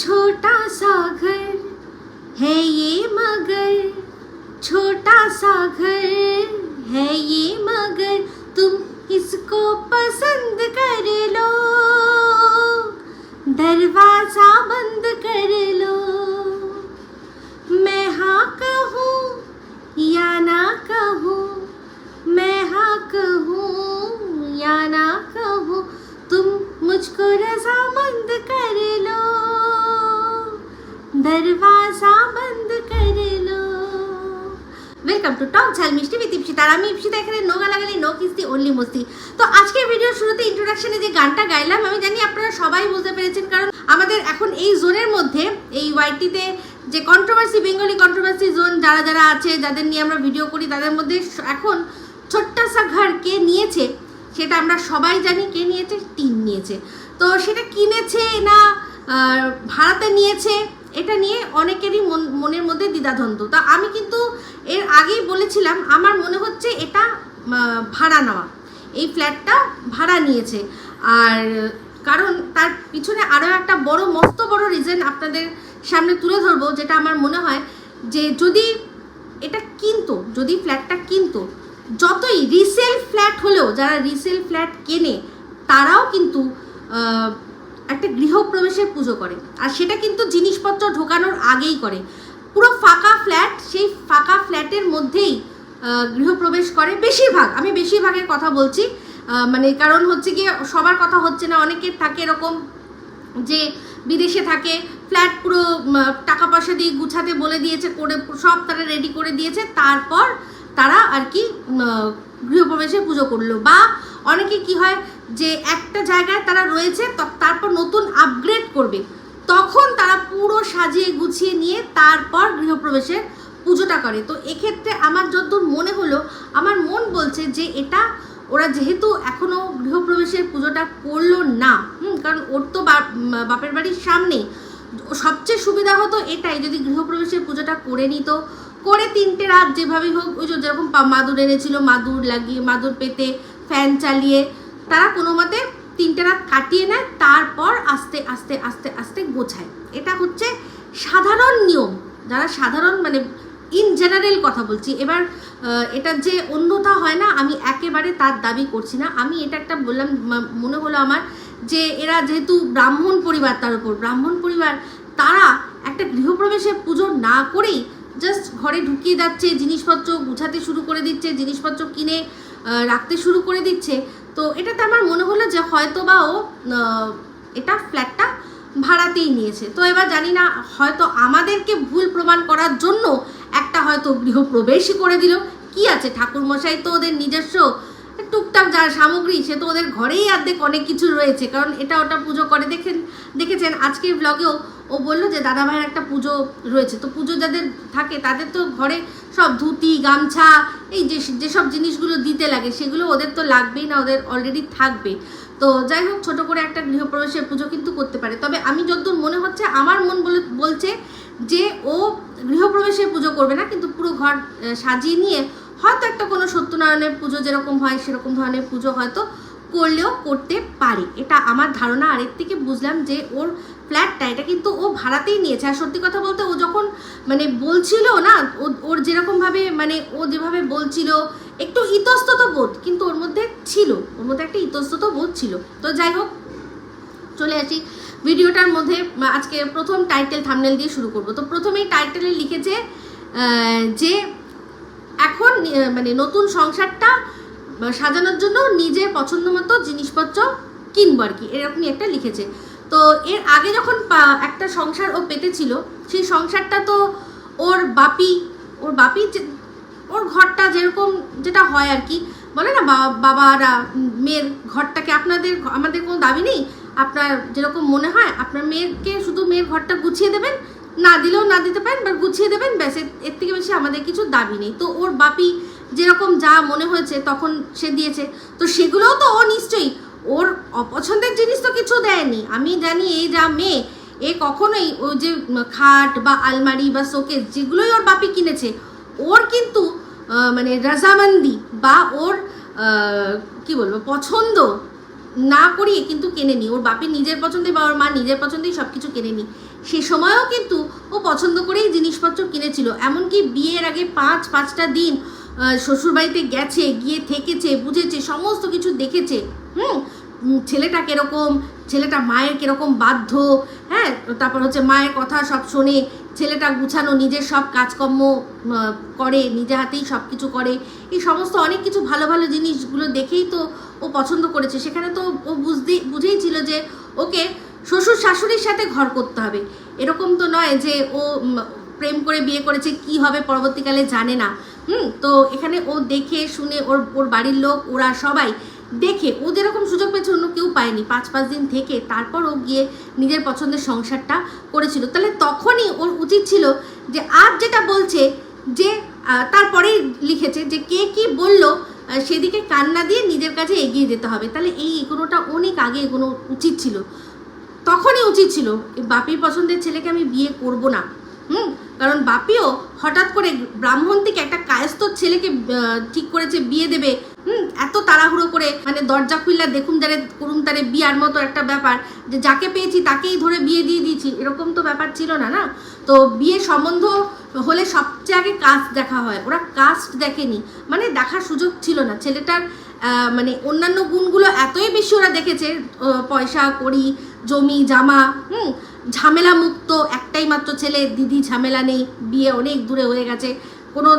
छोटा सा घर है ये मगर। छोटा सा घर है ये मगर। तुम इसको पसंद कर लो। दरवाज़ा बंद कर लो। मैं हाँ कहूँ या ना कहूँ? मैं हाँ कहूँ या ना कहूँ? तुम मुझको रजामंद कर लो। দরওয়াজা বন্ধ কর লো ওয়েলকাম টু টক ঝাল মিষ্টি উইথ ইপসিতা আর আমি ইপসিতা এখানে নোগা লাগালি নো কিস্তি অনলি মস্তি। তো আজকে ভিডিও শুরুতে ইন্ট্রোডাকশনে যে গানটা গাইলাম, আমি জানি আপনারা সবাই বুঝতে পেরেছেন, কারণ আমাদের এখন এই জোনের মধ্যে, এই ওয়াইটিতে যে কন্ট্রোভার্সি বেঙ্গলি কন্ট্রোভার্সি জোন যারা যারা আছে, যাদের নিয়ে আমরা ভিডিও করি, তাদের মধ্যে এখন ছোট্টসা ঘর কে নিয়েছে, সেটা আমরা সবাই জানি কে নিয়েছে, টিন নিয়েছে। তো সেটা কিনেছে না ভাড়াতে নিয়েছে এটা নিয়ে অনেকেরই মন, মনের মধ্যে দ্বিধাদ্বন্দ্ব। তা আমি কিন্তু এর আগেই বলেছিলাম, আমার মনে হচ্ছে এটা ভাড়া নেওয়া। এই ফ্ল্যাটটা ভাড়া নিয়েছে। আর কারণ তার পিছনে আরও একটা বড়, মস্ত বড় রিজন আপনাদের সামনে তুলে ধরবো, যেটা আমার মনে হয় যে যদি এটা কিনতো, যদি ফ্ল্যাটটা কিনতো, যতই রিসেল ফ্ল্যাট হলেও, যারা রিসেল ফ্ল্যাট কেনে, তারাও কিন্তু একটা গৃহপ্রবেশের পুজো করে। আর সেটা কিন্তু জিনিসপত্র ঢোকানোর আগেই করে। পুরো ফাঁকা ফ্ল্যাট, সেই ফাঁকা ফ্ল্যাটের মধ্যেই গৃহপ্রবেশ করে বেশিরভাগ। আমি বেশিরভাগের কথা বলছি মানে কারণ হচ্ছে গিয়ে সবার কথা হচ্ছে না অনেকের থাকে এরকম যে বিদেশে থাকে, ফ্ল্যাট পুরো টাকা পয়সা দিয়ে গুছাতে বলে দিয়েছে, করে, সব তারা রেডি করে দিয়েছে, তারপর তারা আর কি গৃহপ্রবেশে পুজো করল। বা অনেকে কি হয় যে একটা জায়গায় তারা রয়েছে তারপর নতুন আপগ্রেড করবে। তখন তারা পুরো সাজিয়ে গুছিয়ে নিয়ে তারপর গৃহপ্রবেশের পুজোটা করে। তো এক্ষেত্রে আমার যতদূর মনে হলো, আমার মন বলছে যে এটা ওরা যেহেতু এখনও গৃহপ্রবেশের পুজোটা করল না, হুম, কারণ ওর তো বাপের বাড়ির সামনেই সবচেয়ে সুবিধা হতো এটাই, যদি গৃহপ্রবেশের পুজোটা করে নিত। করে তিনটে রাত যেভাবেই হোক, ওই যেরকম মাদুর এনেছিল, মাদুর লাগিয়ে, মাদুর পেতে ফ্যান চালিয়ে তারা কোনো মতে তিনটে রাত কাটিয়ে নেয়, তারপর আস্তে আস্তে আস্তে আস্তে গোছায়। এটা হচ্ছে সাধারণ নিয়ম। যারা সাধারণ মানে ইন জেনারেল কথা বলছি, এবার এটার যে অন্যথা হয় না, আমি একেবারে তার দাবি করছি না। আমি এটা একটা বললাম মনে হলো আমার যে এরা যেহেতু ব্রাহ্মণ পরিবার, তার উপর ব্রাহ্মণ পরিবার, তারা একটা গৃহপ্রবেশের পুজো না করেই জাস্ট ঘরে ঢুকিয়ে যাচ্ছে, জিনিসপত্র গুছাতে শুরু করে দিচ্ছে, জিনিসপত্র কিনে রাখতে শুরু করে দিচ্ছে। তো এটাতে আমার মনে হলো যে হয়তো বা ও এটা ফ্ল্যাটটা ভাড়াতেই নিয়েছে। তো এবার জানি না, হয়তো আমাদেরকে ভুল প্রমাণ করার জন্য একটা হয়তো গৃহপ্রবেশই করে দিল। কি আছে? ঠাকুরমশাই তো ওদের নিজস্ব টুকটাক যা সামগ্রী, সে তো ওদের ঘরেই অর্ধেক অনেক কিছু রয়েছে। কারণ এটা ওটা পুজো করে দেখেন, দেখেছেন? আজকের ব্লগেও ও বলল যে দাদা ভাইয়ের একটা পুজো রয়েছে। তো পুজো যাদের থাকে তাদের তো ঘরে সব ধুতি, গামছা, এই যে যেসব জিনিসগুলো দিতে লাগে সেগুলো ওদের তো লাগবেই না, ওদের অলরেডি থাকবে। তো যাই হোক, ছোটো করে একটা গৃহপ্রবেশের পুজো কিন্তু করতে পারে। তবে আমি যতদূর মনে হচ্ছে, আমার মন বলে বলছে যে ও গৃহপ্রবেশের পুজো করবে না, কিন্তু পুরো ঘর সাজিয়ে নিয়ে হয়তো একটা কোনো সত্যনারায়ণের পুজো যেরকম হয়, সেরকম ধরনের পুজো হয়তো করলেও করতে পারে। এটা আমার ধারণা। আর এর থেকে বুঝলাম যে ওর ফ্ল্যাটটা এটা কিন্তু ও ভাড়াতেই নিয়েছে। আর সত্যি কথা বলতে ও যখন মানে বলছিল না ওর যেরকমভাবে মানে ও যেভাবে বলছিল, একটু ইতস্তত বোধ কিন্তু ওর মধ্যে ছিল। ওর মধ্যে একটা ইতস্তত বোধ ছিল। তো যাই হোক, চলে আসি। ভিডিওটার মধ্যে আজকে প্রথম টাইটেল থামনেল দিয়ে শুরু করব। তো প্রথমেই টাইটেলে লিখেছে যে এখন মানে নতুন সংসারটা সাজানোর জন্য নিজের পছন্দ মতো জিনিসপত্র কিনবো আর কি, এরকমই একটা লিখেছে। তো এর আগে যখন একটা সংসার ও পেতেছিল, সেই সংসারটা তো ওর বাপি ওর বাপি ওর ঘরটা যেরকম যেটা হয় আর কি, বলে না বাবারা মেয়ের ঘরটাকে আপনাদের আমাদের কোনো দাবি নেই? আপনার যেরকম মনে হয়, আপনার মেয়েকে শুধু মেয়ের ঘরটা গুছিয়ে দেবেন, না দিলেও না দিতে পারেন বা গুছিয়ে দেবেন, ব্যাস এর থেকে বেশি আমাদের কিছু দাবি নেই। তো ওর বাপি যেরকম যা মনে হয়েছে তখন সে দিয়েছে। তো সেগুলোও তো ও নিশ্চয়ই। ওর অপছন্দের জিনিস তো কিছু দেয়নি। আমি জানি এই যা মেয়ে, এ কখনোই ও যে খাট বা আলমারি বা শোকেস যেগুলোই ওর বাপি কিনেছে, ওর কিন্তু মানে রাজামান্দি বা ওর কি বলব, পছন্দ না করিয়ে কিন্তু কেনে নি ওর বাপি নিজের পছন্দে বা ওর মা নিজের পছন্দেই সব কিছু কেনে নি সে সময়ও কিন্তু ও পছন্দ করেই জিনিসপত্র কিনেছিল। এমনকি বিয়ের আগে পাঁচ, পাঁচটা দিন শ্বশুরবাড়িতে গেছে, গিয়ে থেকেছে, বুঝেছে, সমস্ত কিছু দেখেছে। হুম? ছেলেটা কীরকম? ছেলেটা মায়ের কীরকম বাধ্য? হ্যাঁ? তারপর হচ্ছে মায়ের কথা সব শোনে। ছেলেটা গুছানো, নিজের সব কাজকর্ম করে, নিজে হাতেই সব কিছু করে। এই সমস্ত অনেক কিছু ভালো ভালো জিনিসগুলো দেখেই তো ও পছন্দ করেছে। সেখানে তো ও বুঝতে বুঝেই ছিল যে, ওকে শ্বশুর শাশুড়ির সাথে ঘর করতে হবে। এরকম তো নয় যে ও প্রেম করে বিয়ে করেছে, কি হবে পরবর্তীকালে জানে না। হুম, তো এখানে ও দেখে শুনে ওর ওর বাড়ির লোক, ওরা সবাই দেখে ও যেরকম সুযোগ পেয়েছে, অন্য কেউ পায়নি। পাঁচ পাঁচ দিন থেকে তারপর ও গিয়ে নিজের পছন্দের সংসারটা করেছিল। তাহলে তখনই ওর উচিত ছিল যে আজ যেটা বলছে যে তারপরেই লিখেছে যে কে কি বলল সেদিকে কান্না দিয়ে নিজের কাছে এগিয়ে যেতে হবে। তাহলে এই এগোনোটা অনেক আগে এগোনো উচিত ছিল। তখনই উচিত ছিল বাপির পছন্দের ছেলেকে আমি বিয়ে করব না। হুম কারণ বাপিও হঠাৎ করে ব্রাহ্মণ থেকে একটা কায়স্থ ছেলেকে ঠিক করেছে, বিয়ে দেবে। হুম, এত তাড়াহুড়ো করে মানে দরজা খুললা দেখুন তারে করুন তারে বিয়ার মতো একটা ব্যাপার যে যাকে পেয়েছি তাকেই ধরে বিয়ে দিয়ে দিয়েছি, এরকম তো ব্যাপার ছিল না না? তো বিয়ে সম্বন্ধ হলে সবচেয়ে আগে কাস্ট দেখা হয়। ওরা কাস্ট দেখেনি। মানে দেখার সুযোগ ছিল না। ছেলেটার মানে অন্যান্য গুণগুলো এতই বেশি ওরা দেখেছে পয়সা, কড়ি, জমি, জামা, হুম ঝামেলা মুক্ত একটাই মাত্র ছেলে, দিদি ঝামেলা নেই, বিয়ে অনেক দূরে হয়ে গেছে, কোনো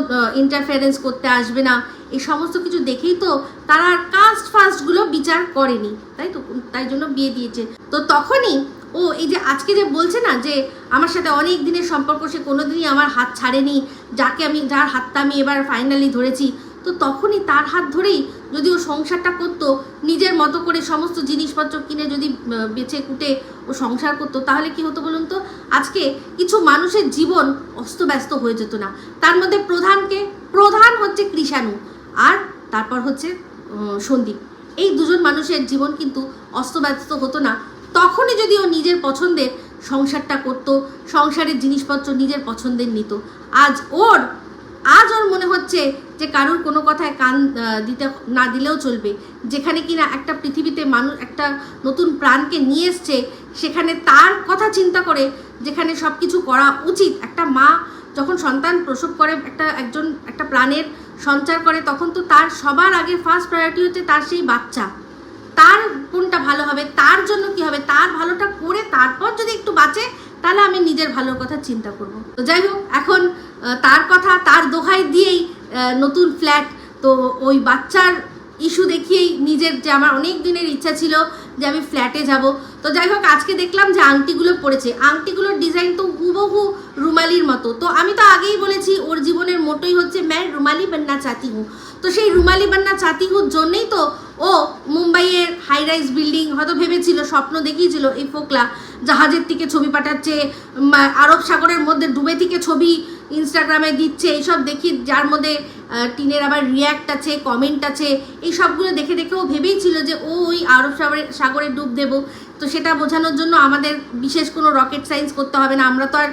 ইন্টারফারেন্স করতে আসবে না, এই সমস্ত কিছু দেখেই তো তারা কাস্ট ফাস্টগুলো বিচার করেনি, তাই তো? তাই জন্য বিয়ে দিয়েছে। তো তখনই ও এই যে আজকে যে বলছে না যে আমার সাথে অনেক দিনের সম্পর্ক, সে কোনোদিনই আমার হাত ছাড়েনি, যাকে আমি, যার হাতটা আমি এবার ফাইনালি ধরেছি, তো তখনই তার হাত ধরেই যদি ও সংসারটা করতো, নিজের মতো করে সমস্ত জিনিসপত্র কিনে যদি বেছে কুটে সংসার করতো, তাহলে কি হতো বলুন তো? আজকে কিছু মানুষের জীবন অস্তব্যস্ত হয়ে যেত না। তার মধ্যে প্রধানকে, প্রধান হচ্ছে কৃষাণু, আর তারপর হচ্ছে সন্দীপ। এই দুজন মানুষের জীবন কিন্তু অস্তব্যস্ত হতো না। তখনই যদি ও নিজের পছন্দের সংসারটা করত, সংসারের জিনিসপত্র নিজের পছন্দের নিত। আজ ওর আজ ওর মনে হচ্ছে যে কারোর কোনো কথায় কান দিতে, না দিলেও চলবে। যেখানে কিনা একটা পৃথিবীতে মানুষ, একটা নতুন প্রাণকে নিয়ে এসছে সেখানে তার কথা চিন্তা করে যেখানে সব কিছু করা উচিত। একটা মা যখন সন্তান প্রসব করে, একটা একজন, একটা প্রাণের সঞ্চার করে, তখন তো তার সবার আগে ফার্স্ট প্রায়োরিটি হচ্ছে তার সেই বাচ্চা। তার কোনটা ভালো হবে, তার জন্য কি হবে, তার ভালোটা করে তারপর যদি একটু বাঁচে, তাহলে আমি নিজের ভালোর কথা চিন্তা করব। তো যাই হোক, এখন তার কথা তার দোহাই দিয়েই নতুন ফ্ল্যাট তো ওই বাচ্চার ইস্যু দেখিয়েই নিজের যে আমার অনেক দিনের ইচ্ছা ছিল যে আমি ফ্ল্যাটে যাব। তো যাই হোক, আজকে দেখলাম যে আংটিগুলো পড়েছে। আংটিগুলোর ডিজাইন তো হুবহু রুমালির মতো। তো আমি তো আগেই বলেছি, ওর জীবনের মোটোই হচ্ছে ম্যান রুমালি বান্না চাতি হু। তো সেই রুমালি বান্না চাতি হুর জন্যই তো ও মুম্বাইয়ের হাই রাইজ বিল্ডিং হয়তো ভেবেছিল, স্বপ্ন দেখিয়েছিল এই ফোকলা জাহাজের থেকে ছবি পাঠাচ্ছে আরব সাগরের মধ্যে ডুবে থেকে ছবি ইনস্টাগ্রামে দিচ্ছে, এইসব দেখি, যার মধ্যে টিনের আবার রিয়্যাক্ট আছে কমেন্ট আছে, এই সবগুলো দেখে দেখে ও ভেবেই ছিল যে ও ওই আরব সাগরে সাগরে ডুব দেবো। তো সেটা বোঝানোর জন্য আমাদের বিশেষ কোনো রকেট সায়েন্স করতে হবে না। আমরা তো আর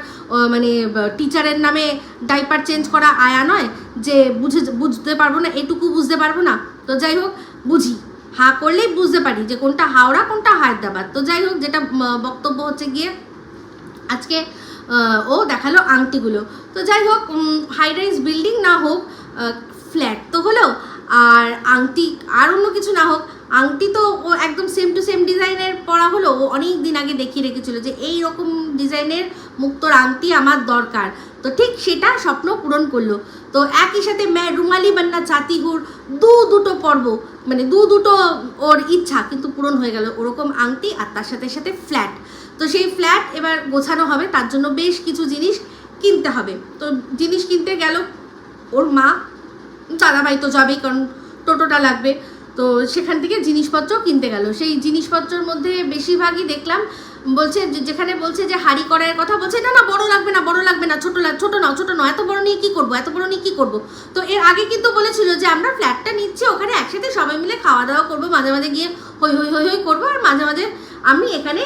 মানে টিচারের নামে ডাইপার চেঞ্জ করা আয়া নয় যে বুঝে বুঝতে পারব না, এটুকু বুঝতে পারব না। তো যাই হোক, বুঝি। হা করলেই বুঝতে পারি যে কোনটা হাওড়া, কোনটা হায়দ্রাবাদ। তো যাই হোক, যেটা বক্তব্য হচ্ছে গিয়ে, আজকে, ও দেখাল আংটিগুলো। তো যাই হোক হাই রাইজ বিল্ডিং না হোক ফ্ল্যাট তো হলো আর আংটি আর অন্য কিছু না হোক, আংটি তো ও একদম সেম টু সেম ডিজাইনের পরা হলো ও অনেক দিন আগে দেখিয়ে রেখেছিল যে এই রকম ডিজাইনের মুক্তর আংটি আমার দরকার। তো ঠিক সেটা স্বপ্ন পূরণ করল। তো একই সাথে ম্যা রুমালি বান্না চাতিহুর দু দুটো পর্ব মানে দু দুটো ওর ইচ্ছা কিন্তু পূরণ হয়ে গেল ওরকম আংটি আর তার সাথে সাথে ফ্ল্যাট তো সেই ফ্ল্যাট এবার গোছানো হবে, তার জন্য বেশ কিছু জিনিস কিনতে হবে। তো জিনিস কিনতে গেল ওর মা, দাদাভাই তো যাবেই, কারণ টোটোটা লাগবে। তো সেখান থেকে জিনিসপত্র কিনতে গেল। সেই জিনিসপত্রের মধ্যে বেশিরভাগই দেখলাম, বলছে যেখানে বলছে যে, হাড়ি করার কথা বলছে, না না, বড় লাগবে না, বড় লাগবে না, ছোটো ছোট নাও ছোট নাও, এত বড় নিয়ে কী করব, এত বড় নিয়ে কী করব? তো এর আগে কিন্তু বলেছিল যে, আমরা ফ্ল্যাটটা নিচ্ছি, ওখানে একসাথে সবাই মিলে খাওয়া দাওয়া করব, মাঝে মাঝে গিয়ে হই হই হই হই করব, আর মাঝে মাঝে আমি এখানে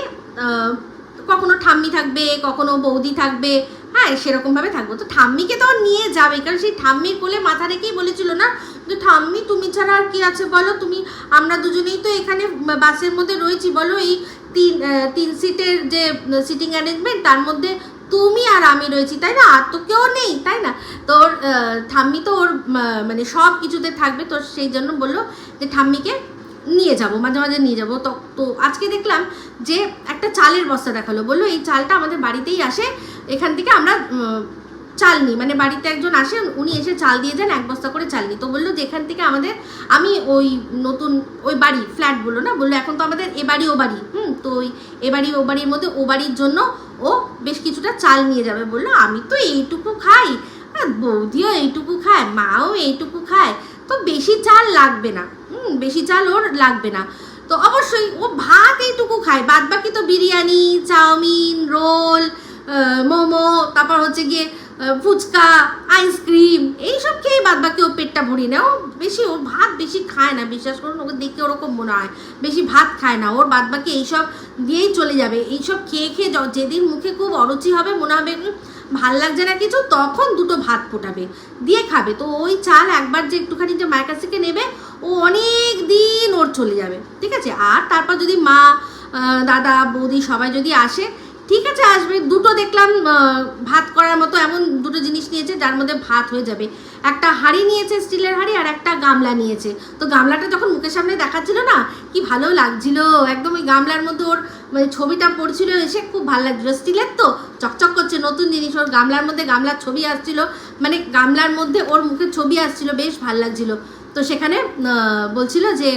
কখনো ঠাম্মি থাকবে, কখনো বৌদি থাকবে হ্যাঁ সেরকমভাবে থাকব। তো ঠাম্মিকে তো নিয়ে যাবে, কারণ সেই ঠাম্মির কোলে মাথা রেখেই বলেছিল না তো ঠাম্মি, তুমি ছাড়া আর কি আছে বলো? তুমি, আমরা দুজনেই তো এখানে বাসের মধ্যে রয়েছি, বলো? এই তিন তিন সিটের যে সিটিং অ্যারেঞ্জমেন্ট, তার মধ্যে তুমি আর আমি রয়েছি, তাই না? আর তো কেউ নেই, তাই না? তোর ঠাম্মি তো ওর মানে সব কিছুতে থাকবে, তো সেই জন্য বলল যে, ঠাম্মিকে নিয়ে যাব, মাঝে মাঝে নিয়ে যাব। তো তো আজকে দেখলাম যে একটা চালের বস্তা দেখাল। বলল, এই চালটা আমাদের বাড়িতেই আসে এখান থেকে আমরা চাল নিই। মানে বাড়িতে একজন আসে উনি এসে চাল দিয়ে যান এক বস্তা করে চাল নিই। তো বলল যেখান থেকে আমাদের, আমি ওই নতুন, ওই বাড়ি ফ্ল্যাট বলল না? বলল এখন তো আমাদের এ বাড়ি, ও বাড়ি। হুম, তো ওই এ বাড়ি, ও বাড়ির মধ্যে, ও বাড়ির জন্য ও বেশ কিছুটা চাল নিয়ে যাবে। বলল, আমি তো এইটুকু খাই। বৌদিও এইটুকু খায়, মাও এইটুকু খায়। তো বেশি চাল লাগবে না। হুম, বেশি চাল ওর লাগবে না। তো অবশ্যই ও ভাত এইটুকু খায়। বাদ বাকি তো বিরিয়ানি, চাউমিন, রোল মোমো, তারপর হচ্ছে গিয়ে ফুচকা, আইসক্রিম, এইসব খেয়ে বাদ বাকি ও পেটটা ভরি না ও বেশি ওর ভাত বেশি খায় না, বিশ্বাস করুন, ওকে দেখে ওরকম মনে হয়। বেশি ভাত খায় না, ওর বাদ বাকি এইসব দিয়েই চলে যাবে। এইসব খেয়ে খেয়ে যেদিন মুখে খুব অরুচি হবে, মনে হবে ভালো লাগছে না কিছু, তখন দুটো ভাত ফোটাবে, দিয়ে খাবে। তো ওই চাল একবার যে একটুখানি যে মায়ের কাছ থেকে নেবে, ও অনেক দিন ওর চলে যাবে, ঠিক আছে? আর তারপর যদি মা দাদা, বৌদি সবাই যদি আসে ঠিক আছে, আসবে। দুটো দেখলাম ভাত করার মতো এমন দুটো জিনিস নিয়েছে, যার মধ্যে ভাত হয়ে যাবে। একটা হাঁড়ি নিয়েছে স্টিলের হাঁড়ি আর একটা গামলা নিয়েছে। তো গামলাটা যখন মুখের সামনে দেখাচ্ছিল না, কি ভালো লাগছিল। একদম ওই গামলার মধ্যে ওর মানে ছবিটা পড়ছিল এসে খুব ভালো লাগছিল। স্টিলের তো, চকচক করছে নতুন জিনিস। ওর গামলার মধ্যে গামলার ছবি আসছিল। মানে গামলার মধ্যে ওর মুখের ছবি আসছিল, বেশ ভালো লাগছিল। তো সেখানে বলছিল যে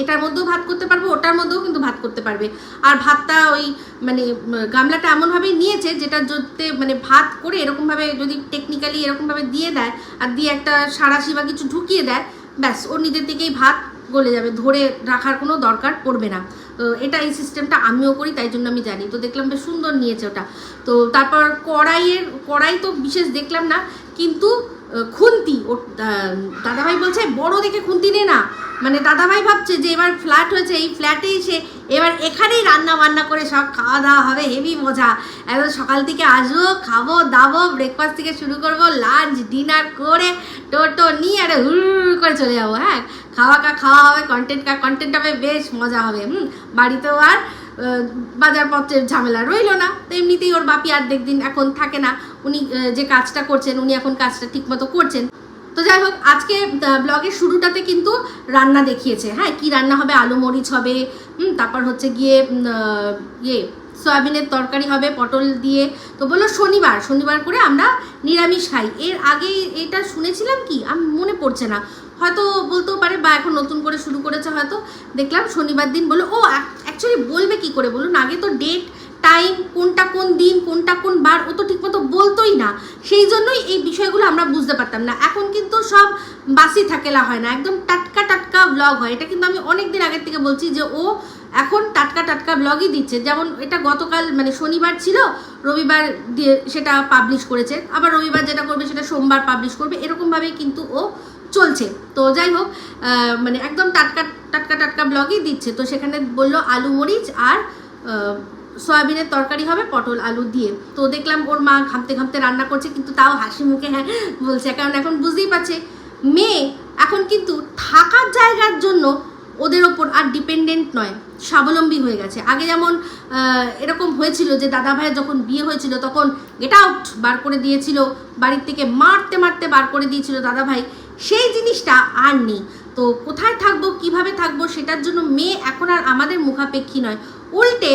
এটার মধ্যেও ভাত করতে পারবে, ওটার মধ্যেও কিন্তু ভাত করতে পারবে। আর ভাতটা ওই মানে গামলাটা এমনভাবেই নিয়েছে যেটা যাতে মানে ভাত করে এরকমভাবে যদি টেকনিক্যালি এরকমভাবে দিয়ে দেয়, আর দিয়ে একটা সাঁড়াশি বা কিছু ঢুকিয়ে দেয়, ব্যাস, ওর নিজের থেকেই ভাত গলে যাবে। ধরে রাখার কোনো দরকার পড়বে না। তো এটা এই সিস্টেমটা আমিও করি, তাই জন্য আমি জানি। তো দেখলাম বেশ সুন্দর নিয়েছে ওটা। তো তারপর কড়াইয়ের, কড়াই তো বিশেষ দেখলাম না, কিন্তু খুন্তি। ও দাদাভাই বলছে, বড় দেখে খুন্তি নে না। মানে দাদাভাই ভাবছে যে এবার ফ্ল্যাট হয়েছে, এই ফ্ল্যাটে এসে এবার এখানেই রান্না বান্না করে সব খাওয়া দাওয়া হবে, হেভি মজা। একদম সকাল থেকে আসব, খাব, দাবো ব্রেকফাস্ট থেকে শুরু করব লাঞ্চ ডিনার করে টোটো নিয়ে আর হুর করে চলে যাব হ্যাঁ? খাওয়া কা, খাওয়া হবে কন্টেন্ট কা কন্টেন্ট হবে, বেশ মজা হবে, হুম? বাড়িতেও আর বাজারপত্রের ঝামেলা রইল না। তো এমনিতেই ওর বাপি আর দেখদিন এখন থাকে না। উনি যে কাজটা করছেন, উনি এখন কাজটা ঠিকমতো করছেন। তো যাই হোক, আজকে ব্লগের শুরুটাতে কিন্তু রান্না দেখিয়েছে। হ্যাঁ কি রান্না হবে? আলু মরিচ হবে। তারপর হচ্ছে গিয়ে ইয়ে সয়াবিনের তরকারি হবে, পটল দিয়ে। তো বলল শনিবার শনিবার করে আমরা নিরামিষ খাই। এর আগে এটা শুনেছিলাম কি? আমি, মনে পড়ছে না। হয়তো বলতেও পারে বা এখন নতুন করে শুরু করেছে হয়তো। দেখলাম শনিবার দিন বলল, ও অ্যাকচুয়ালি বলবে কি করে বলুন? আগে তো ডেট টাইম কোনটা কোন দিন, কোনটা কোন বার, ও তো ঠিকমতো বলতোই না। সেই জন্যই এই বিষয়গুলো আমরা বুঝতে পারতাম না। এখন কিন্তু সব বাসি থাকেলা হয় না। একদম টাটকা টাটকা ব্লগ হয়। এটা কিন্তু আমি অনেক দিন আগের থেকে বলছি যে, ও এখন টাটকা টাটকা ব্লগই দিচ্ছে। যেমন এটা গতকাল মানে শনিবার ছিল, রবিবার দিয়ে সেটা পাবলিশ করেছে। আবার রবিবার যেটা করবে সেটা সোমবার পাবলিশ করবে। এরকমভাবেই কিন্তু ও চলছে। তো যাই হোক মানে একদম টাটকা টাটকা টাটকা ব্লগই দিচ্ছে। তো সেখানে বলল আলু মরিচ আর সয়াবিনের তরকারি হবে পটল আলু দিয়ে। তো দেখলাম ওর মা ঘামতে ঘামতে রান্না করছে, কিন্তু তাও হাসি মুখে হ্যাঁ বলছে। কারণ এখন বুঝতেই পারছে, মেয়ে এখন কিন্তু থাকার জায়গার জন্য ওদের ওপর আর ডিপেন্ডেন্ট নয়। স্বাবলম্বী হয়ে গেছে। আগে যেমন এরকম হয়েছিল যে দাদা ভাইয়ের যখন বিয়ে হয়েছিল, তখন গেট আউট বার করে দিয়েছিল, বাড়ির থেকে মারতে মারতে বার করে দিয়েছিল দাদা ভাই। সেই জিনিসটা আর নেই। তো কোথায় থাকব, কীভাবে থাকব, সেটার জন্য মেয়ে এখন আর আমাদের মুখাপেক্ষী নয়। উল্টে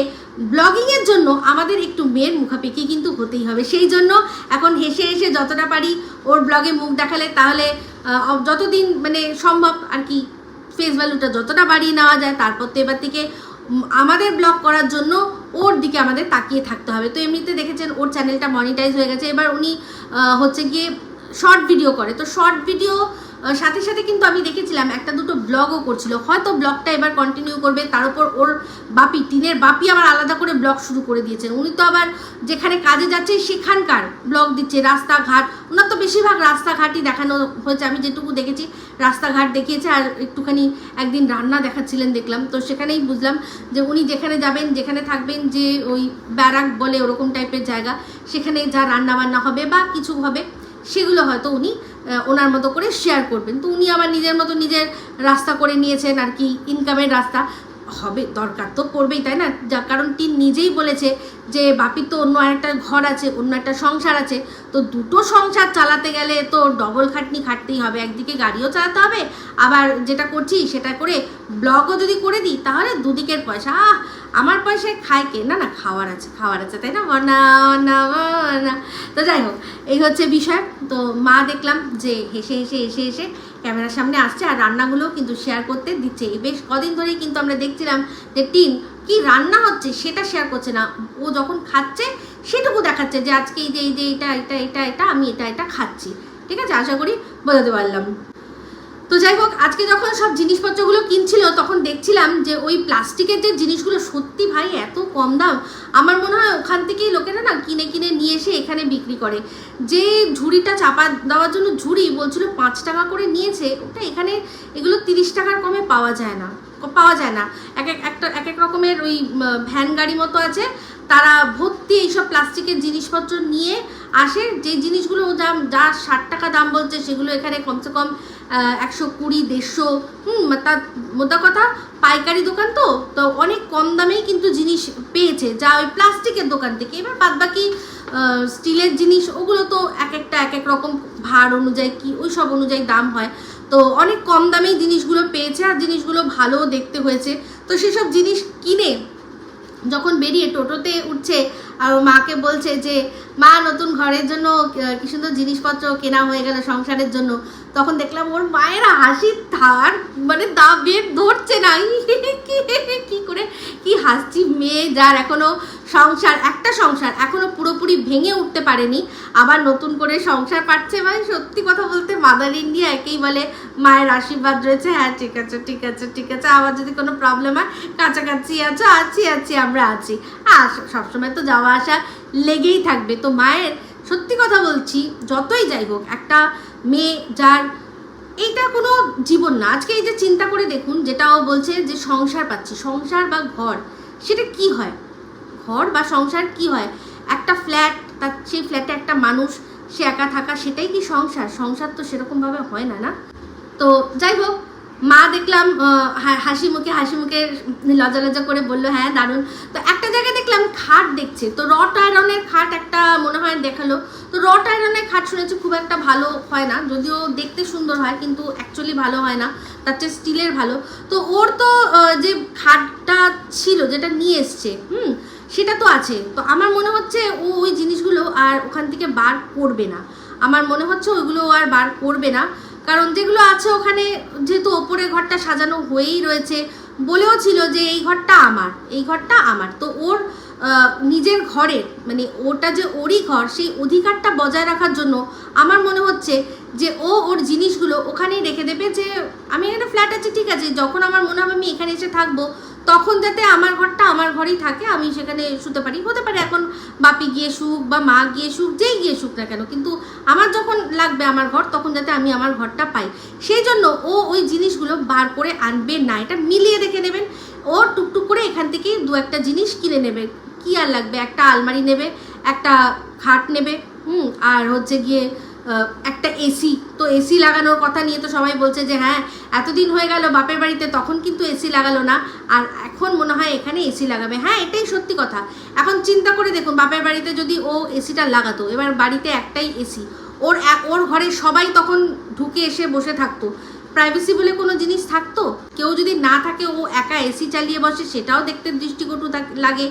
ব্লগিংয়ের জন্য আমাদের একটু মেয়ের মুখাপেক্ষী কিন্তু হতেই হবে। সেই জন্য এখন হেসে হেসে যতটা পারি ওর ব্লগে মুখ দেখালে তাহলে যতদিন মানে সম্ভব আর কি ফেস ভ্যালুটা যতটা বাড়িয়ে নেওয়া যায়, তারপর তো এবার থেকে আমাদের ব্লগ করার জন্য ওর দিকে আমাদের তাকিয়ে থাকতে হবে। তো এমনিতে দেখেছেন ওর চ্যানেলটা মনিটাইজ হয়ে গেছে। এবার উনি হচ্ছে গিয়ে শর্ট ভিডিও করে। তো শর্ট ভিডিও সাথে সাথে কিন্তু আমি দেখেছিলাম একটা দুটো ব্লগও করছিল। হয়তো ব্লগটা এবার কন্টিনিউ করবে, তার উপর ওর বাপি, টিনের বাপি আবার আলাদা করে ব্লগ শুরু করে দিয়েছেন। উনি তো আবার যেখানে কাজে যাচ্ছে সেখানকার ব্লগ দিচ্ছে, রাস্তাঘাট। ওনার তো বেশিরভাগ রাস্তাঘাটই দেখানো হয়েছে। আমি যেটুকু দেখেছি, রাস্তাঘাট দেখিয়েছে আর একটুখানি একদিন রান্না দেখাচ্ছিলেন দেখলাম। তো সেখানেই বুঝলাম যে উনি যেখানে যাবেন, যেখানে থাকবেন যে ওই ব্যারাক বলে ওরকম টাইপের জায়গা, সেখানে যা রান্না বান্না হবে বা কিছু হবে সেগুলো হয়তো উনি ওনার মতো করে শেয়ার করবেন। তো উনি আবার নিজের মতো নিজের রাস্তা করে নিয়েছেন আর কি ইনকামের রাস্তা। হবে, দরকার তো পড়বেই, তাই না? যা, কারণ টিন নিজেই বলেছে যে বাপির তো অন্য একটা ঘর আছে, অন্য একটা সংসার আছে, তো দুটো সংসার চালাতে গেলে তো ডবল খাটনি খাটতেই হবে, একদিকে গাড়িও চালাতে হবে, আবার যেটা করছি সেটা করে ব্লগও যদি করে দিই, তাহলে দুদিকের পয়সা, আহ, আমার পয়সায় খায় কে? না না, খাওয়ার আছে খাওয়ার আছে, তাই না? মনা না মনা। তো যাই হোক, এই হচ্ছে বিষয়। তো মা দেখলাম যে হেসে হেসে এসে এসে ক্যামেরার সামনে আসছে আর রান্নাগুলোও কিন্তু শেয়ার করতে দিচ্ছে। বেশ কদিন ধরেই কিন্তু আমরা দেখছিলাম যে টিন কি রান্না হচ্ছে সেটা শেয়ার করছে না। ও যখন খাচ্ছে সেটুকু দেখাচ্ছে যে আজকে এই যে এই যে এটা এটা এটা এটা, আমি এটা এটা খাচ্ছি। ঠিক আছে? আশা করি বোঝাতে পারলাম। তো যাই হোক, আজকে যখন সব জিনিসপত্রগুলো কিনছিল তখন দেখছিলাম যে ওই প্লাস্টিকের যে জিনিসগুলো সত্যি ভাই এত কম দাম। আমার মনে হয় ওখান থেকেই লোকেরা না কিনে কিনে নিয়ে এসে এখানে বিক্রি করে। যে ঝুড়িটা চাপা দেওয়ার জন্য ঝুড়ি বলছিল পাঁচ টাকা করে নিয়েছে, ওটা এখানে এগুলো তিরিশ টাকার কমে পাওয়া যায় না, পাওয়া যায় না। এক এক একটা, এক এক রকমের ওই ভ্যান গাড়ি মতো আছে, তারা ভর্তি এইসব প্লাস্টিকের জিনিসপত্র নিয়ে আসে, যে জিনিসগুলো দাম যা ষাট টাকা দাম বলছে সেগুলো এখানে কমসে কম একশো কুড়ি, দেড়শো, হুম তার মোদ্দা কথা, পাইকারি দোকান তো তো অনেক কম দামেই কিন্তু জিনিস পেয়েছে, যা ওই প্লাস্টিকের দোকান থেকে। এবার বাদ বাকি স্টিলের জিনিস, ওগুলো তো এক একটা, এক এক রকম ভার অনুযায়ী কি, ওই সব অনুযায়ী দাম হয়। তো অনেক কম দামেই জিনিসগুলো পেয়েছে, আর জিনিসগুলো ভালোও দেখতে হয়েছে। তো সেসব জিনিস কিনে যখন বেরিয়ে টোটোতে উঠছে আর মাকে বলছে যে, মা, নতুন ঘরের জন্য কি সুন্দর জিনিসপত্র কেনা হয়ে গেল সংসারের জন্য। তখন দেখলাম ওর মায়ের হাসির ধার মানে দা বের ধরছে না। কি করে, কি হাসছি মেয়ে যার এখনও সংসার, একটা সংসার এখনও পুরোপুরি ভেঙে উঠতে পারেনি, আবার নতুন করে সংসার পাচ্ছে ভাই সত্যি কথা বলতে মাদার ইন্ডিয়া একেই বলে মায়ের আশীর্বাদ রয়েছে। হ্যাঁ ঠিক আছে ঠিক আছে ঠিক আছে। আবার যদি কোনো প্রবলেম হয়, কাছাকাছি আছো, আছি আছি, আমরা আছি। আর সবসময় তো যাওয়া আসা লেগেই থাকবে। তো মায়ের, সত্যি কথা বলছি, যতই যাই হোক, একটা মেয়ে যার এইটা কোনো জীবন না। আজকে এই যে চিন্তা করে দেখুন, যেটা ও বলছে যে সংসার পাচ্ছি, সংসার বা ঘর, সেটা কি হয়? ঘর বা সংসার কি হয়? একটা ফ্ল্যাট তার সেই ফ্ল্যাটে একটা মানুষ, সে একা থাকা, সেটাই কি সংসার? সংসার তো সেরকমভাবে হয় না না? তো যাই হোক মা দেখলাম হাসি মুখে হাসি মুখে লজা লজা করে বলল হ্যাঁ দারুণ। তো একটা জায়গায় দেখলাম খাট দেখছে। তো রট আয়রনের খাট একটা মনে হয় দেখাল। তো রট আয়রনের খাট শুনেছি, খুব একটা ভালো হয় না। যদিও দেখতে সুন্দর হয়, কিন্তু অ্যাকচুয়ালি ভালো হয় না। তার চেয়ে স্টিলের ভালো। তো ওর তো যে খাটটা ছিল, যেটা নিয়ে এসছে, হুম, সেটা তো আছে। তো আমার মনে হচ্ছে ও ওই জিনিসগুলো আর ওখান থেকে বার করবে না। আমার মনে হচ্ছে ওইগুলো আর বার করবে না। কারণ যেগুলো আছে ওখানে যেহেতু ওপরের ঘরটা সাজানো হয়েই রয়েছে, বলেও ছিল যে এই ঘরটা আমার, এই ঘরটা আমার। তো ওর নিজের ঘরের মানে ওটা যে ওরই ঘর, সেই অধিকারটা বজায় রাখার জন্য আমার মনে হচ্ছে যে ও ওর জিনিসগুলো ওখানেই রেখে দেবে যে, আমি এখানে ফ্ল্যাট আছে, ঠিক আছে। যখন আমার মনে হবে আমি এখানে এসে থাকব, তখন যাতে আমার ঘরটা আমার ঘরেই থাকে, আমি সেখানে শুতে পারি। হতে পারে এখন বাপি গিয়ে শুক বা মা গিয়ে শুক, যেই গিয়ে শুক না কেন, কিন্তু আমার যখন লাগবে আমার ঘর, তখন যাতে আমি আমার ঘরটা পাই। সেই জন্য ও ওই জিনিসগুলো বার করে আনবে না, এটা মিলিয়ে দেখে নেবেন। ও টুকটুক করে এখান থেকেই দু একটা জিনিস কিনে নেবে। কি আর লাগবে? একটা আলমারি নেবে, একটা খাট নেবে, হুম, আর হচ্ছে গিয়ে একটা এসি তো এসি লাগানোর কথা নিয়ে তো সবাই বলছে যে হ্যাঁ এতদিন হয়ে গেল বাপের বাড়িতে, তখন কিন্তু এসি লাগালো না। আর এখন মনে হয় এখানে এসি লাগাবে। হ্যাঁ এটাই সত্যি কথা। এখন চিন্তা করে দেখুন, বাপের বাড়িতে যদি ও এসিটা লাগাতো, এবার বাড়িতে একটাই এসি ওর ওর ঘরে সবাই তখন ঢুকে এসে বসে থাকতো। প্রাইভেসি বলে কোনো জিনিস থাকতো? কেউ যদি না থাকে, ও একা এসি চালিয়ে বসে, সেটাও দেখতে দৃষ্টিকটু লাগে।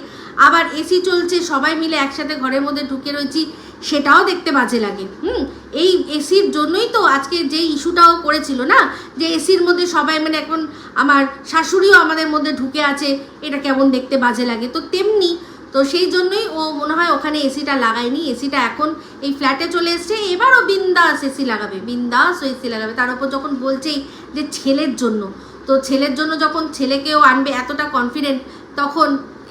আবার এসি চলছে, সবাই মিলে একসাথে ঘরের মধ্যে ঢুকে রয়েছি, সেটাও দেখতে বাজে লাগে। হুম, এই এসির জন্যই তো আজকে যে ইস্যুটাও করেছিল না? যে এসির মধ্যে সবাই মানে এখন আমার শাশুড়িও আমাদের মধ্যে ঢুকে আছে, এটা কেমন দেখতে বাজে লাগে? তো তেমনি তো সেই জন্যই ও মনে হয় ওখানে এসিটা লাগায়নি। এসিটা এখন এই ফ্ল্যাটে চলে এসছে। এবারও বিন্দাস এসি লাগাবে। বিন্দাস এসি লাগাবে। তার উপর যখন বলছেই যে ছেলের জন্য, তো ছেলের জন্য যখন ছেলেকেও আনবে এতটা কনফিডেন্ট তখন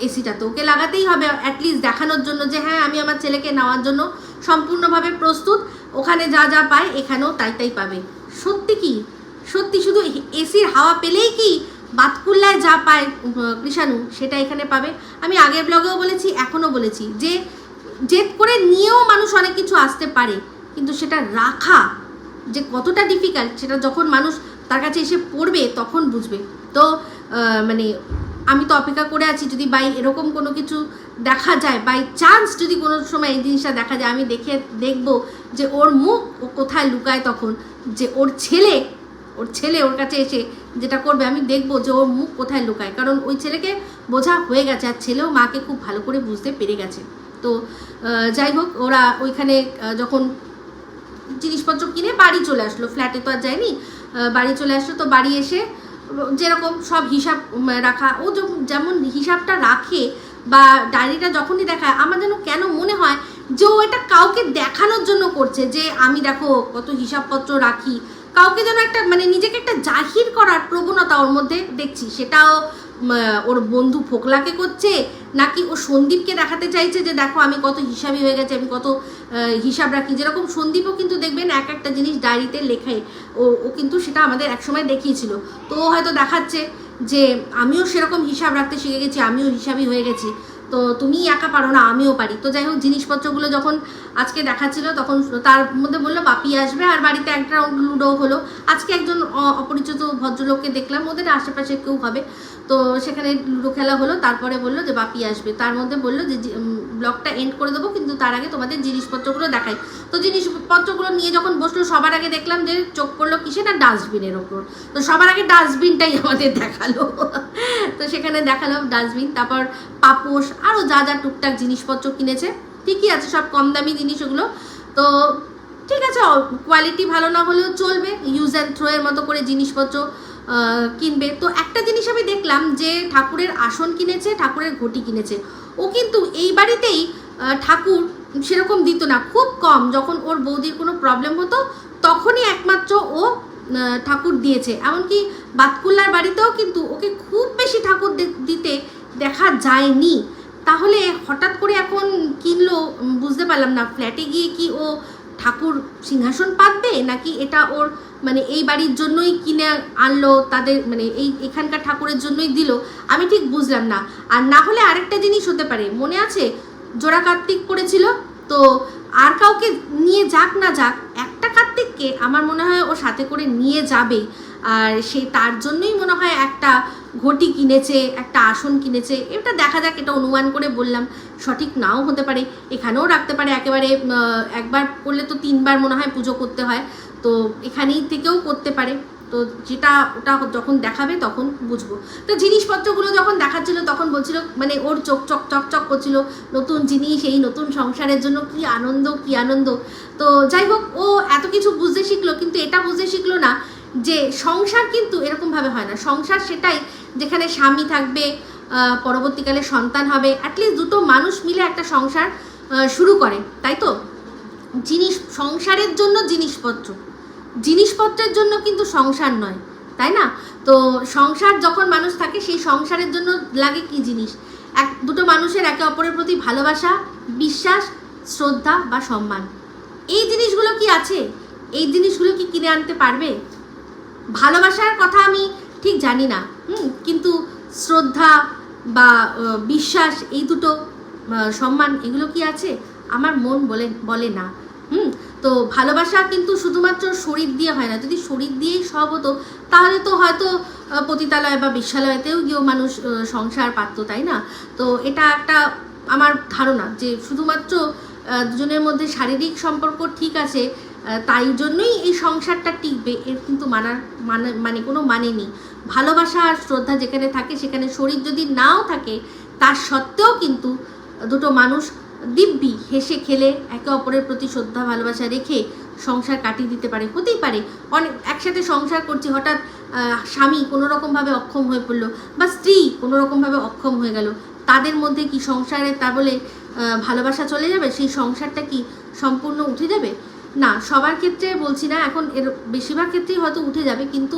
এসিটা তো ওকে লাগাতেই হবে। অ্যাটলিস্ট দেখানোর জন্য যে হ্যাঁ আমি আমার ছেলেকে নেওয়ার জন্য সম্পূর্ণভাবে প্রস্তুত। ওখানে যা যা পায়, এখানেও তাই তাই পাবে। সত্যি কি? সত্যি শুধু এসির হাওয়া পেলেই কি বাতকুল্লায় যা পায় কৃষাণু, সেটা এখানে পাবে। আমি আগের ব্লগেও বলেছি, এখনও বলেছি যে জেদ করে নিয়েও মানুষ অনেক কিছু আসতে পারে, কিন্তু সেটা রাখা যে কতটা ডিফিকাল্ট সেটা যখন মানুষ তার কাছে এসে পড়বে, তখন বুঝবে। তো মানে আমি তো অপেক্ষা করে আছি, যদি বাই এরকম কোনো কিছু দেখা যায় বাই চান্স যদি কোনো সময় এই জিনিসটা দেখা যায়, আমি দেখে দেখব যে ওর মুখ ও কোথায় লুকায় তখন, যে ওর ছেলে ওর ছেলে ওর কাছে এসে যেটা করবে, আমি দেখব যে ওর মুখ কোথায় লুকায়। কারণ ওই ছেলেকে বোঝা হয়ে গেছে, আর ছেলেও মাকে খুব ভালো করে বুঝতে পেরে গেছে। তো যাই হোক, ওরা ওইখানে যখন জিনিসপত্র কিনে বাড়ি চলে আসলো ফ্ল্যাটে তো আর যায়নি বাড়ি চলে আসলো, তো বাড়ি এসে যেরকম সব হিসাব রাখা, ও যেমন হিসাবটা রাখে বা ডায়েরিটা যখনই দেখায়, আমার যেন কেন মনে হয় যে ও এটা কাউকে দেখানোর জন্য করছে, যে আমি দেখো কত হিসাবপত্র রাখি কাউকে যেন একটা মানে নিজেকে একটা জাহির করার প্রবণতা ওর মধ্যে দেখছি। সেটাও ওর বন্ধু ফোকলাকে করছে, নাকি ও সন্দীপকে দেখাতে চাইছে যে, দেখো, আমি কত হিসাবই হয়ে গেছে, আমি কত হিসাব রাখি। যেরকম সন্দীপও কিন্তু দেখবেন এক একটা জিনিস ডায়েরিতে লেখে। ও ও কিন্তু সেটা আমাদের একসময় দেখিয়েছিল। তো ও হয়তো দেখাচ্ছে যে, আমিও সেরকম হিসাব রাখতে শিখে গেছি, আমিও হিসাবই হয়ে গেছি। তো তুমি একা পারো না, আমিও পারি। তো যাই হোক, জিনিসপত্রগুলো যখন আজকে দেখাচ্ছিল, তখন তার মধ্যে বলল, বাপি আসবে। আর বাড়িতে একটা লুডো হলো। আজকে একজন অপরিচিত ভদ্রলোককে দেখলাম, ওদের আশেপাশে কেউ হবে। তো সেখানে লুডো খেলা হলো, তারপরে বলল যে, বাপি আসবে। তার মধ্যে বলল যে ব্লগটা এন্ড করে দেবো, কিন্তু তার আগে তোমাদের জিনিসপত্রগুলো দেখাই। তো জিনিসপত্রগুলো নিয়ে যখন বসল, সবার আগে দেখলাম যে, চোখ পড়ল কিসে না ডাস্টবিনের ওপর। তো সবার আগে ডাস্টবিনটাই আমাদের দেখাল। তো সেখানে দেখাল ডাস্টবিন, তারপর পাপোশ আরও যা যা টুকটাক জিনিসপত্র কিনেছে, ঠিকই আছে, সব কম দামি জিনিস ওগুলো। তো ঠিক আছে কোয়ালিটি ভালো না হলেও চলবে ইউজ অ্যান্ড থ্রো এর মতো করে জিনিসপত্র কিনবে। তো একটা জিনিস আমি দেখলাম যে ঠাকুরের আসন কিনেছে, ঠাকুরের ঘটি কিনেছে। ও কিন্তু এই বাড়িতেই ঠাকুর সেরকম দিত না, খুব কম। যখন ওর বৌদির কোনো প্রবলেম হতো, তখনই একমাত্র ও ঠাকুর দিয়েছে। এমনকি বাতকুল্লার বাড়িতেও কিন্তু ওকে খুব বেশি ঠাকুর দিতে দেখা যায়নি। তাহলে হঠাৎ করে এখন কিনলো বুঝতে পারলাম না ফ্ল্যাটে গিয়ে কি ও ঠাকুর সিংহাসন পাতবে, নাকি এটা ওর মানে এই বাড়ির জন্যই কিনে আনলো, তাদের মানে এই এখানকার ঠাকুরের জন্যই দিল, আমি ঠিক বুঝলাম না। আর না হলে আরেকটা জিনিস হতে পারে, মনে আছে? জোড়া কার্তিক পড়েছিল, তো আর কাউকে নিয়ে যাক না যাক, একটা কার্তিককে আমার মনে হয় ও সাথে করে নিয়ে যাবে। আর সে তার জন্যই মনে হয় একটা ঘটি কিনেছে, একটা আসন কিনেছে। এটা দেখা যাক, এটা অনুমান করে বললাম। সঠিক নাও হতে পারে, এখানেও রাখতে পারে। একেবারে একবার করলে তো তিনবার মনে হয় পুজো করতে হয়। তো এখানেই থেকেও করতে পারে। তো যেটা ওটা যখন দেখাবে তখন বুঝব। তো জিনিসপত্রগুলো যখন দেখাচ্ছিল তখন বলছিল মানে ওর চোখ চক চক চক করছিল, নতুন জিনিস, এই নতুন সংসারের জন্য কি আনন্দ কি আনন্দ। তো যাই হোক, ও এত কিছু বুঝতে শিখলো, কিন্তু এটা বুঝতে শিখলো না যে সংসার কিন্তু এরকমভাবে হয় না। সংসার সেটাই যেখানে স্বামী থাকবে পরবর্তীকালে সন্তান হবে অ্যাটলিস্ট দুটো মানুষ মিলে একটা সংসার শুরু করে, তাই তো? জিনিস, সংসারের জন্য জিনিসপত্র। জিনিসপত্রের জন্য কিন্তু সংসার নয়, তাই না? তো সংসার যখন মানুষ থাকে, সেই সংসারের জন্য লাগে কি জিনিস? এক, দুটো মানুষের একে অপরের প্রতি ভালোবাসা, বিশ্বাস, শ্রদ্ধা বা সম্মান। এই জিনিসগুলো কি আছে? এই জিনিসগুলো কি কিনে আনতে পারবে? ভালোবাসার কথা আমি ঠিক জানি না, হুম? কিন্তু শ্রদ্ধা বা বিশ্বাস এই দুটো সম্মান, এগুলো কি আছে? আমার মন বলে বলে না, হুম? তো ভালোবাসা কিন্তু শুধুমাত্র শরীর দিয়ে হয় না। যদি শরীর দিয়েই সব হতো, তাহলে তো হয়তো পতিতালয় বা বিশ্বালয়তেও গিয়েও মানুষ সংসার পারত, তাই না? তো এটা একটা আমার ধারণা যে শুধুমাত্র দুজনের মধ্যে শারীরিক সম্পর্ক ঠিক আছে তাই জন্যই এই সংসারটা টিকবে, এর কিন্তু মানার মানে মানে কোনো মানে নেই। ভালোবাসা আর শ্রদ্ধা যেখানে থাকে, সেখানে শরীর যদি নাও থাকে, তার সত্ত্বেও কিন্তু দুটো মানুষ দিব্যি হেসে খেলে একে অপরের প্রতি শ্রদ্ধা, ভালোবাসা রেখে সংসার কাটিয়ে দিতে পারে। হতেই পারে। অনেক, একসাথে সংসার করছে, হঠাৎ স্বামী কোনো রকমভাবে অক্ষম হয়ে পড়ল বা স্ত্রী কোনো রকমভাবে অক্ষম হয়ে গেল। তাদের মধ্যে কি সংসারে তা বলে ভালোবাসা চলে যাবে? সেই সংসারটা কি সম্পূর্ণ উঠে যাবে? না, সবার ক্ষেত্রে বলছি না। এখন এর বেশিরভাগ ক্ষেত্রেই হয়তো উঠে যাবে। কিন্তু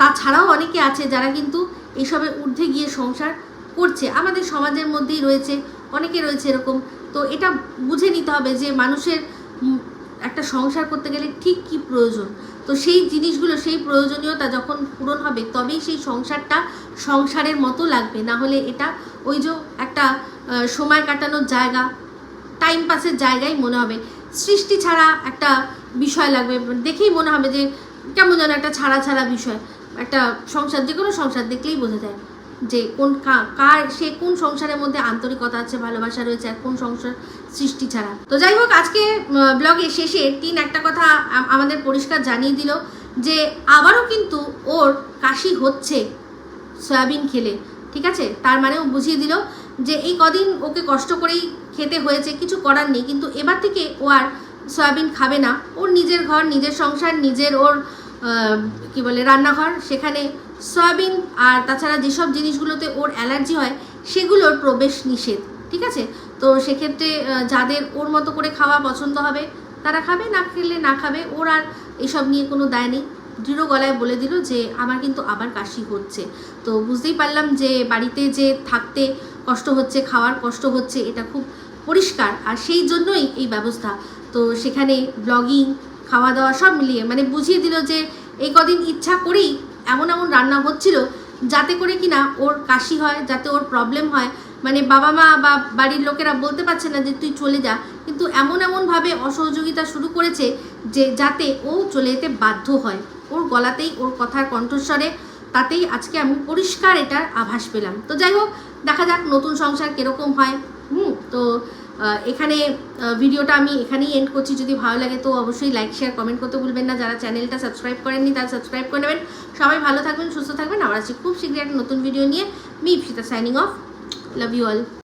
তাছাড়াও অনেকে আছে যারা কিন্তু এইসবে ঊর্ধ্বে গিয়ে সংসার করছে। আমাদের সমাজের মধ্যেই রয়েছে, অনেকে রয়েছে এরকম। তো এটা বুঝে নিতে হবে যে মানুষের একটা সংসার করতে গেলে ঠিক কি প্রয়োজন। তো সেই জিনিসগুলো, সেই প্রয়োজনীয়তা যখন পূরণ হবে, তবেই সেই সংসারটা সংসারের মতো লাগবে। না হলে এটা ওই যে একটা সময় কাটানোর জায়গা টাইম পাসের জায়গায় মনে হবে। সৃষ্টি ছাড়া একটা বিষয় লাগবে। দেখেই মনে হবে যে কেমন যেন একটা ছাড়া ছাড়া বিষয়। একটা সংসার যে কোনো সংসার দেখলেই বোঝা যায়। যে কোন কার, সে কোন সংসারের মধ্যে আন্তরিকতা আছে, ভালোবাসা রয়েছে, আর কোন সংসার সৃষ্টি ছাড়া। তো যাই হোক, আজকে ব্লগে শেষে টিন একটা কথা আমাদের পরিষ্কার জানিয়ে দিল যে আবারও কিন্তু ওর কাশি হচ্ছে সয়াবিন খেলে, ঠিক আছে? তার মানে ও বুঝিয়ে দিল যে এই কদিন ওকে কষ্ট করেই খেতে হয়েছে, কিছু করার নেই, কিন্তু এবার থেকে ও আর সয়াবিন খাবে না। ওর নিজের ঘর, নিজের সংসার, নিজের ওর কি বলে, রান্নাঘর, সেখানে সয়াবিন আর তাছাড়া যেসব জিনিসগুলোতে ওর অ্যালার্জি হয়, সেগুলোর প্রবেশ নিষেধ, ঠিক আছে? তো সেক্ষেত্রে যাদের ওর মতো করে খাওয়া পছন্দ হবে, তারা খাবে, না খেলে না খাবে, ওর আর এসব নিয়ে কোনো দায় নেই। দৃঢ় গলায় বলে দিল যে, আমার কিন্তু আবার কাশি হচ্ছে। তো বুঝতেই পারলাম যে, বাড়িতে যে থাকতে কষ্ট হচ্ছে, খাওয়ার কষ্ট হচ্ছে, এটা খুব পরিষ্কার। আর সেই জন্যই এই ব্যবস্থা। তো সেখানে ব্লগিং, খাওয়া দাওয়া সব মিলিয়ে মানে বুঝিয়ে দিল যে, এই কদিন ইচ্ছা করেই এমন এমন রান্না হচ্ছিল যাতে করে কিনা ওর কাশি হয়, যাতে ওর প্রবলেম হয়। মানে বাবা মা বা বাড়ির লোকেরা বলতে পারছে না যে তুই চলে যা। কিন্তু এমন এমনভাবে অসহযোগিতা শুরু করেছে যে যাতে ও চলে যেতে বাধ্য হয়। ওর গলাতেই ওর কথার কণ্ঠস্বরে তাতেই আজকে আমি পরিষ্কার এটার আভাস পেলাম। তো যাই হোক, দেখা যাক নতুন সংসার কীরকম হয়। হুম, তো এখানে ভিডিওটা আমি এখানেই এন্ড করছি। যদি ভালো লাগে তো অবশ্যই লাইক শেয়ার কমেন্ট করতে ভুলবেন না। যারা চ্যানেলটা সাবস্ক্রাইব করেননি, তারা সাবস্ক্রাইব করে নেবেন। সবাই ভালো থাকবেন, সুস্থ থাকবেন। আবার আছি খুব শীঘ্রই একটা নতুন ভিডিও নিয়ে। Me Ipsita signing off love you all